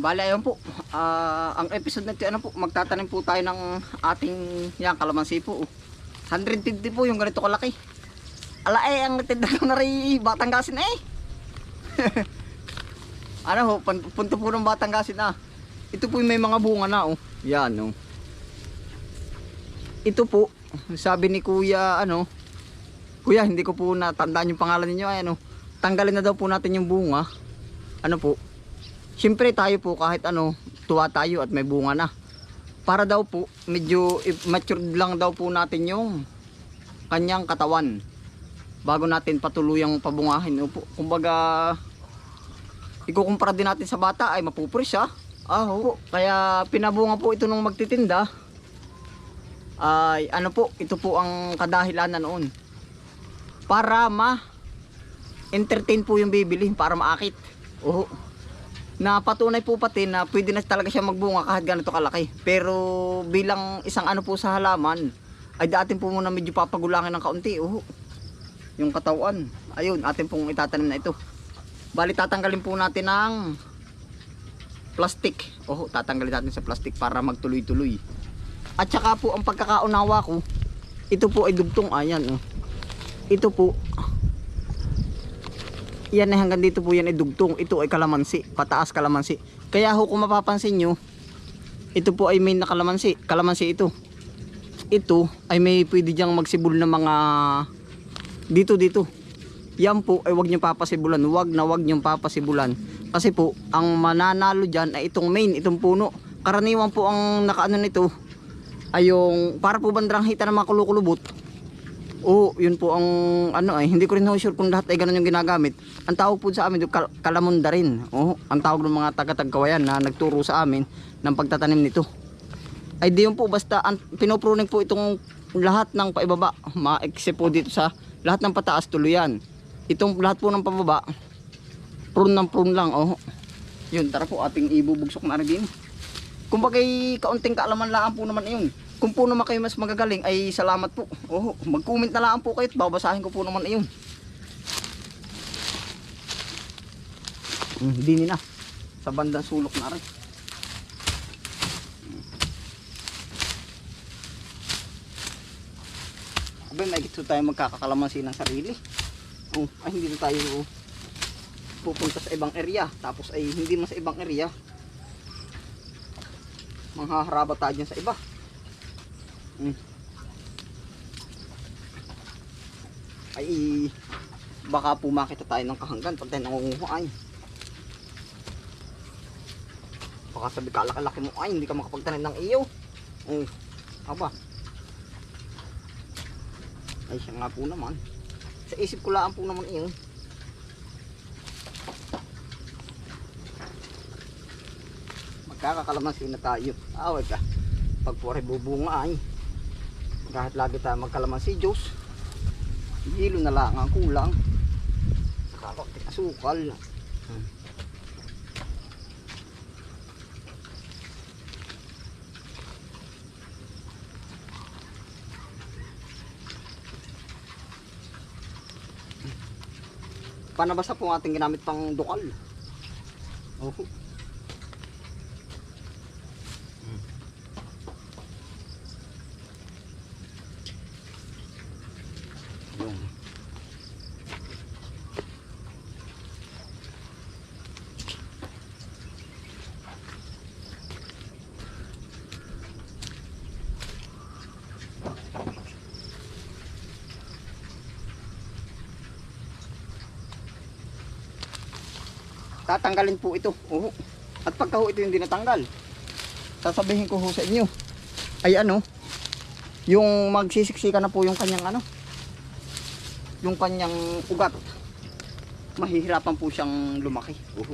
Bale, ayun po. Ah, ang episode na ito, ano po, magtatanim po tayo ng ating yan, kalamansi po. oh. 150 po yung ganito kalaki. Ala eh, ang natinda ko na rin Batanggasin eh. ano ho, punto po ng Batanggasin na. Ito po may mga bunga na oh. Yan oh. Ito po, sabi ni kuya, ano, kuya, hindi ko po natandaan yung pangalan ninyo, ay ano, tanggalin na daw po natin yung bunga. Ano po, Siyempre tayo po kahit ano, tuwa tayo at may bunga na. Para daw po, medyo matured lang daw po natin yung kanyang katawan. Bago natin patuluyang pabungahin. Opo, kumbaga, ikukumpara din natin sa bata ay mapupuri siya. Ah, oo. Kaya pinabunga po ito nung magtitinda. Ay, ano po, ito po ang kadahilanan noon. Para ma entertain po yung bibili, para maakit. Oo na patunay po pati na pwede na talaga siya magbunga kahit ganito kalaki. Pero bilang isang ano po sa halaman, ay datin po muna medyo papagulangin ng kaunti. Oh. Yung katawan. Ayun, atin pong itatanim na ito. Bali tatanggalin po natin ng plastic. Oh, tatanggalin natin sa plastic para magtuloy-tuloy. At saka po ang pagkakaunawa ko, ito po ay dugtong ayan. Oh. Ito po yan ay hanggang dito po yan ay dugtong. Ito ay kalamansi, pataas kalamansi. Kaya ho kung mapapansin nyo, ito po ay may nakalamansi. Kalamansi ito. Ito ay may pwede diyang magsibol na mga dito dito. Yan po ay wag nyo papasibulan. Wag na wag nyo papasibulan. Kasi po, ang mananalo dyan ay itong main, itong puno. Karaniwan po ang nakaano nito ay yung para po bandrang hita ng mga kulukulubot Oo, yun po ang ano ay hindi ko rin sure kung lahat ay ganun yung ginagamit. Ang tawag po sa amin kal- kalamunda rin. Oo, ang tawag ng mga taga-tagkawayan na nagturo sa amin ng pagtatanim nito. Ay di yun po basta ang pinopruning po itong lahat ng paibaba, ma-except po dito sa lahat ng pataas tuluyan. Itong lahat po ng pababa, prune ng prune lang. Oh. Yun, tara po ating ibubugsok na rin din. Kung bagay kaunting kaalaman lang po naman yun. Kung po naman kayo mas magagaling ay salamat po. Oh, mag-comment na lang po kayo at babasahin ko po naman iyon. Hmm, hindi na. Sa bandang sulok na rin. Abay, may gusto tayo magkakakalamansi ng sarili. Oh, ay hindi na tayo pupunta sa ibang area. Tapos ay hindi man sa ibang area. Manghaharaba tayo sa iba. Mm. Ay, baka po makita tayo ng kahanggan pag tayo nangunguha ay. Baka sabi kalaki-laki mo ay, hindi ka makapagtanim ng iyo. Oh, aba. Ay, siya nga po naman. Sa isip ko lang po naman iyon. Magkakakalamansi na tayo. Away ka. Pag pore bubunga ay kahit lagi tayo magkalamansi juice hilo na lang ang kulang kakakunting asukal hmm. panabasa po ang ating ginamit pang dukal oh. Yung. Tatanggalin po ito. Oo. At pagka ho ito yung dinatanggal, sasabihin ko ho sa inyo, ay ano, yung magsisiksika na po yung kanyang ano, yung kanyang ugat mahihirapan po siyang lumaki Uhu.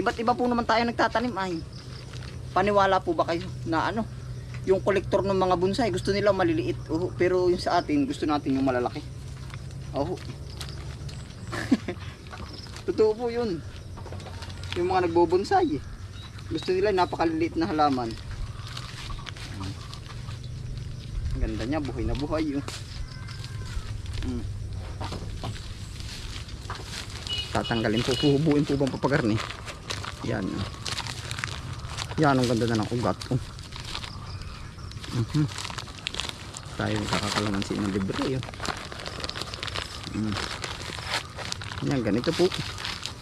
iba't iba po naman tayo nagtatanim ay paniwala po ba kayo na ano yung kolektor ng mga bonsai gusto nila maliliit Uhu. pero yung sa atin gusto natin yung malalaki Uhu. totoo po yun yung mga nagbobonsai eh. gusto nila napakaliliit na halaman Ang ganda niya buhay na buhay yun Mm. Tatanggalin po, huhubuin po bang papagarni? Yan. Yan, ang ganda na ng ugat. Oh. Mhm. Tayo magkakakalamansi ng libre. Oh. Mm. Yan, ganito po.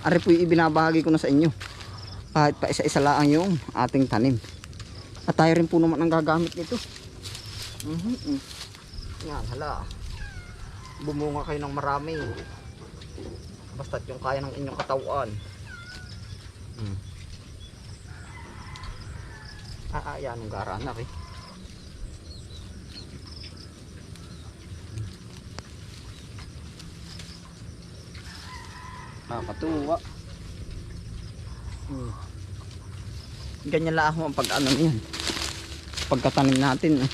Ari po ibinabahagi ko na sa inyo. Kahit pa isa-isa lang yung ating tanim. At tayo rin po naman ang gagamit nito. Mm. Yan, hala. Bumunga kayo ng marami. Basta't yung kaya ng inyong katawan. Hmm. Ah, ah, yan ang garanak eh. Nakakatuwa. Hmm. Ganyan lang ako ang pag ano niyan. Pagkatanim natin. Eh.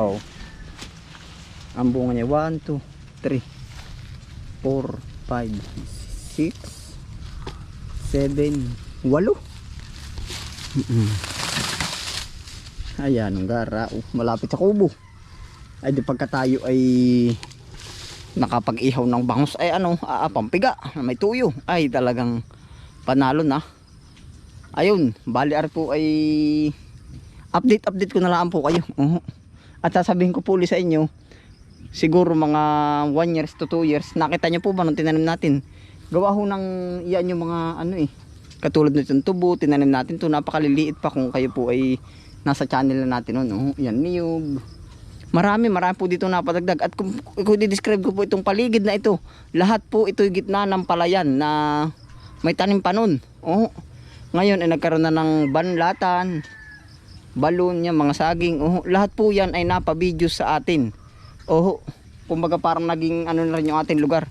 Oh. Ang bunga niya 1, 2, 3, 4, 5, 6, 7, 8. Ayan, ang gara. Oh, malapit sa kubo. Ay di pagka tayo ay nakapag-ihaw ng bangus ay ano, ah, pampiga, may tuyo. Ay talagang panalo na. Ayun, bali po ay update update ko na lang po kayo. Uh At sasabihin ko po sa inyo, siguro mga 1 years to 2 years, nakita nyo po ba nung tinanim natin? Gawa ho ng yan yung mga ano eh, katulad nito tubo, tinanim natin to napakaliliit pa kung kayo po ay nasa channel na natin no. Yan niyog. Marami, marami po dito napadagdag. At kung, kung di-describe ko po itong paligid na ito, lahat po ito'y gitna ng palayan na may tanim pa nun. Oh. Ngayon ay nagkaroon na ng banlatan, balon niya, mga saging. Oh. Lahat po yan ay napabidyo sa atin. Oh. Kumbaga parang naging ano na rin yung ating lugar.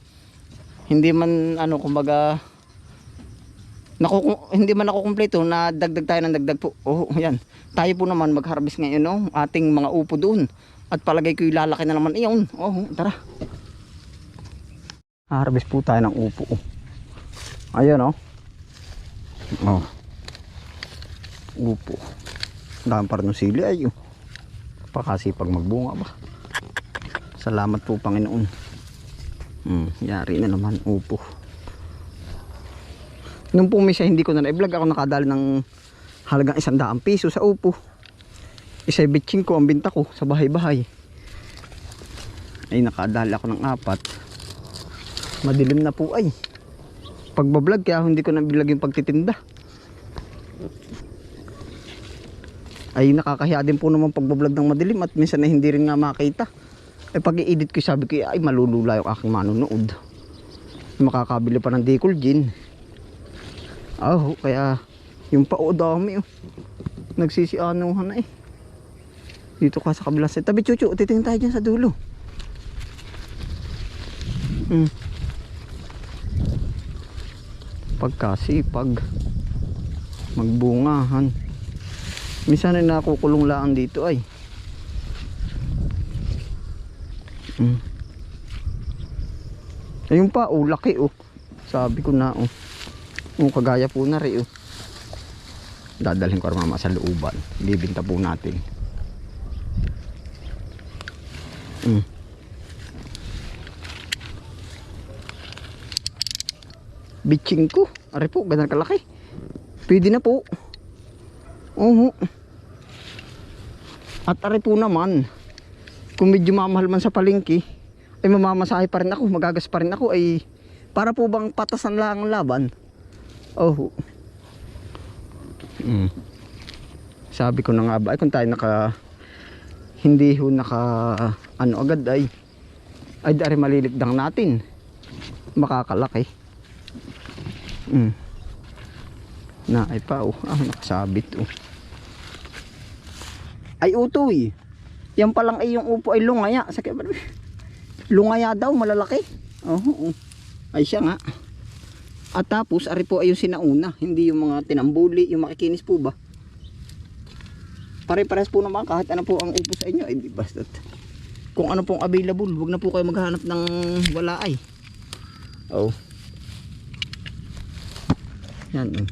Hindi man ano kumbaga naku, hindi man ako kumpleto na dagdag tayo ng dagdag po. Oh, yan. Tayo po naman mag-harvest ngayon no, ating mga upo doon. At palagay ko ilalaki na naman iyon. Oh, tara. Harvest po tayo ng upo. Ayun oh. Oh. Upo. Dami pa rin ng sili ay oh. Pakasipag magbunga ba. Salamat po Panginoon. Hmm, yari na naman upo. Nung pumisa hindi ko na na-vlog ako nakadali ng halagang isang daang piso sa upo. Isa bitching ko ang binta ko sa bahay-bahay. Ay nakadali ako ng apat. Madilim na po ay. Pagbablog kaya hindi ko na-vlog yung pagtitinda. Ay nakakahiya din po naman pagbablog ng madilim at minsan na hindi rin nga makita. Eh pag i-edit ko sabi ko ay malulula yung aking manonood. Makakabili pa ng Dicol Gin. Oh, kaya yung pao dami oh. Nagsisianuhan na eh. Dito ka sa kabilang set. Tabi chuchu, titingin tayo dyan sa dulo. Hmm. Pagkasipag. Magbungahan. Minsan ay nakukulong lang dito ay. Hmm. Ayun pa, oh, laki oh. Sabi ko na oh. Oh, kagaya po na rin oh. Dadalhin ko mama sa looban. Bibinta po natin. Mm. Bitching ko. Ari po, ganun kalaki. Pwede na po. Oo. At ari po naman, kung medyo mamahal man sa palengke, ay mamamasahe pa rin ako, magagas pa rin ako, ay para po bang patasan lang ang laban? Oh. Mm. Sabi ko na nga ba, ay kung tayo naka hindi ho naka ano agad ay ay dari malilikdang natin. Makakalaki. Mm. Na ay pa oh, ah, nakasabit oh. Ay utoy. Yan pa lang ay yung upo ay lungaya. Sa lungaya daw malalaki. Oo. Oh, Ay siya nga. At tapos, ari po ay yung sinauna. Hindi yung mga tinambuli, yung makikinis po ba? Pare-pares po naman kahit ano po ang upo sa inyo. Ay, di basta't. Kung ano pong available, wag na po kayo maghanap ng wala ay. Oh. Yan. Oh.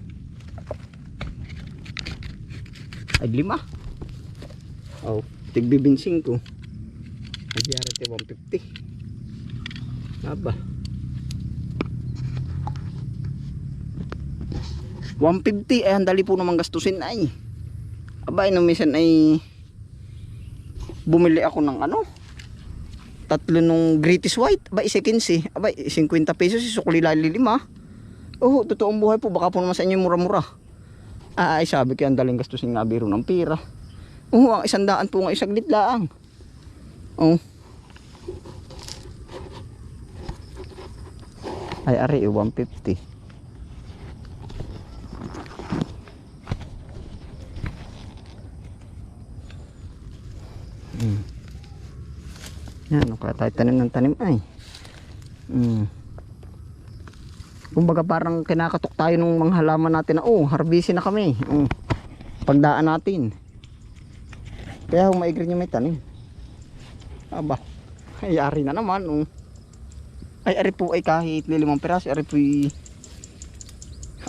Ay, lima. Oh, tigbibinsing ko. Ay, yarate 150. Aba. 150 ay handali po naman gastusin ay. Abay, nung minsan ay bumili ako ng ano, tatlo nung British White, abay, isa 15, abay, 50 pesos, isukli lali lima. Oh, totoong buhay po, baka po naman sa inyo mura-mura. Ah, ay sabi ko, ang daling gastusin nga biro ng pira. Oo, ang isang daan po nga isaglit laang. Oh. Ay, ari, eh, 150. Yan, kaya tayo tanim ng tanim ay. Hmm. Kumbaga parang kinakatok tayo ng mga halaman natin na oh, harbisin na kami. Oh. Pagdaan natin. Kaya kung maigri nyo may tanim. Aba, ay ari na naman. Oh. Ay ari po ay kahit lilimang piraso, ari po ay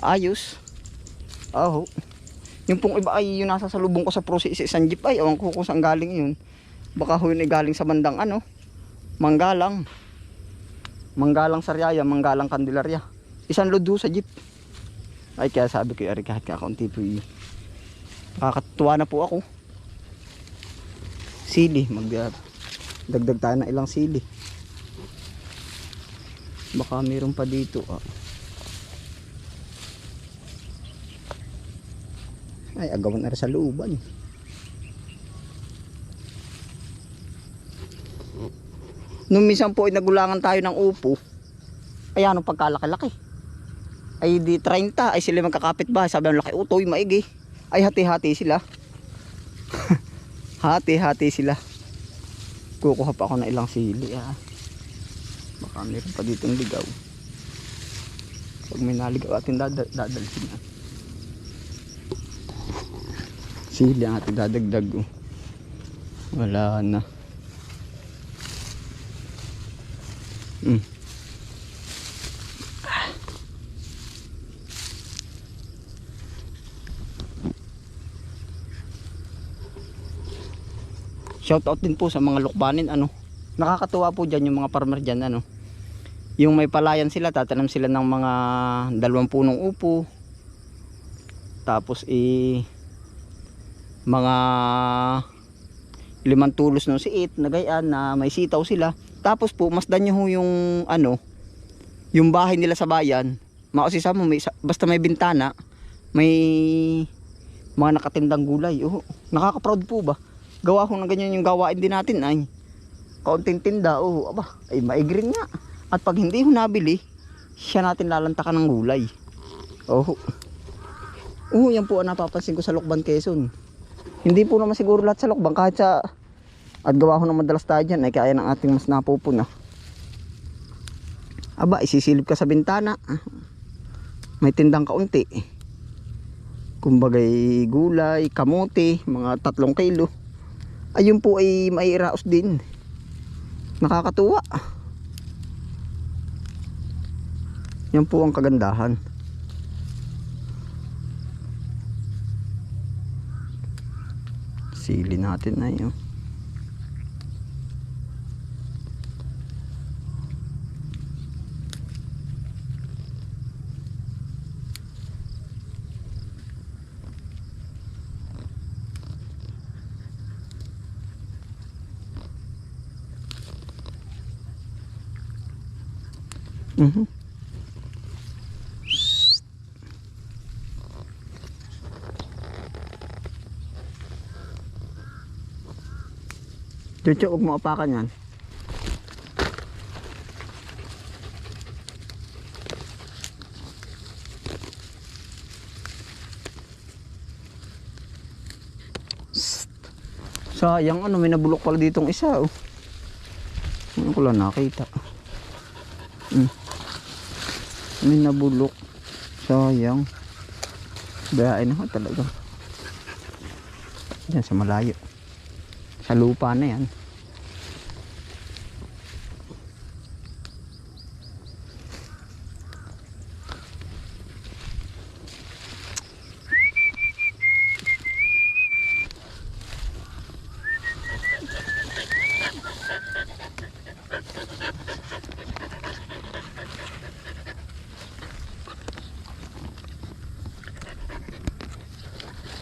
ayos. Oh. Yung pong iba ay yung nasa salubong ko sa process sa isang jeep ay, awan ko kung saan galing yun. Baka ho yun ay galing sa bandang ano, Manggalang. Manggalang Sariaya, Manggalang Candelaria. Isang load ho sa jeep. Ay kaya sabi ko, ari kahit kakaunti po y- Nakakatuwa na po ako. Sili, mag dagdag tayo ng ilang sili. Baka meron pa dito. Ah. Ay, agawan na rin sa looban. Nung minsan po ay nagulangan tayo ng upo, ay ano pagkalaki-laki. Ay di 30, ay sila magkakapit ba? Sabi ang laki utoy, maigi. Ay hati-hati sila. hati-hati sila. Kukuha pa ako ng ilang sili. Ah. Baka meron pa ditong ligaw. Pag may naligaw atin dadal dadalhin. Ah. Sili ang ating dadagdag. Oh. Wala na. Mm. Shout out din po sa mga lukbanin ano. Nakakatuwa po diyan yung mga farmer diyan ano. Yung may palayan sila, tatanam sila ng mga dalawang punong upo. Tapos i mga limang tulos ng siit na gayaan na may sitaw sila. Tapos po, masdan nyo ho yung ano, yung bahay nila sa bayan. Makasisa mo, may, basta may bintana, may mga nakatindang gulay. Oh, nakaka-proud po ba? Gawa ko na ganyan yung gawain din natin ay. Kaunting tinda, oh, aba, ay maigrin nga. At pag hindi ho nabili, siya natin lalantakan ng gulay. Oh. Oh, yan po ang napapansin ko sa Lokban Quezon. Hindi po naman siguro lahat sa Lokban kahit sa at gawa ko ng madalas tayo dyan ay kaya ng ating mas napupuna. Aba, isisilip ka sa bintana. May tindang kaunti. Kumbagay gulay, kamote, mga tatlong kilo. Ayun po ay may iraos din. Nakakatuwa. Yan po ang kagandahan. Sili natin na yun. Mhm. Chucho, huwag mo apakan yan. Sayang ano, may nabulok pala ditong isa oh. Ano ko lang nakita. May nabulok. Sayang. Bayain ako talaga. Diyan sa malayo. Sa lupa na yan.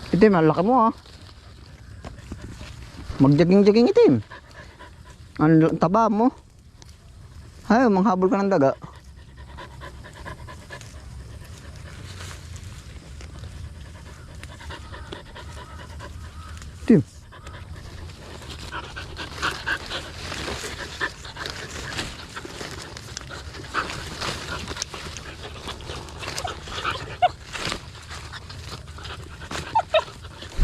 Itim, ang mo ha. Magjaging-jaging itim. Ang taba mo. Ay, manghabol ka ng daga. Itim.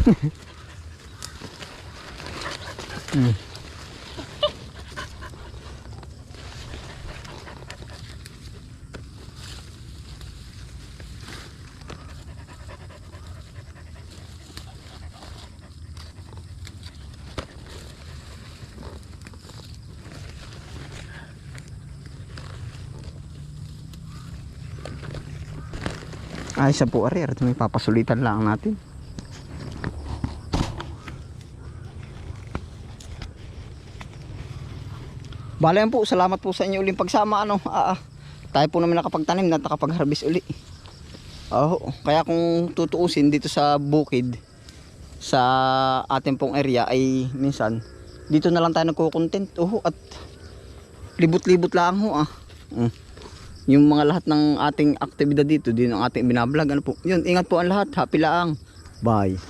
Ay, sa ari, may papasulitan lang natin. Bale yan po, salamat po sa inyo uling pagsama ano. Ah, ah. tayo po naman nakapagtanim at nakapag-harvest uli. Oh, kaya kung tutuusin dito sa bukid sa ating pong area ay minsan dito na lang tayo nagko-content. Oh, at libot-libot lang ho ah. Mm. Yung mga lahat ng ating aktibidad dito, din ang ating binablog. Ano po? Yun, ingat po ang lahat. Happy lang. Bye.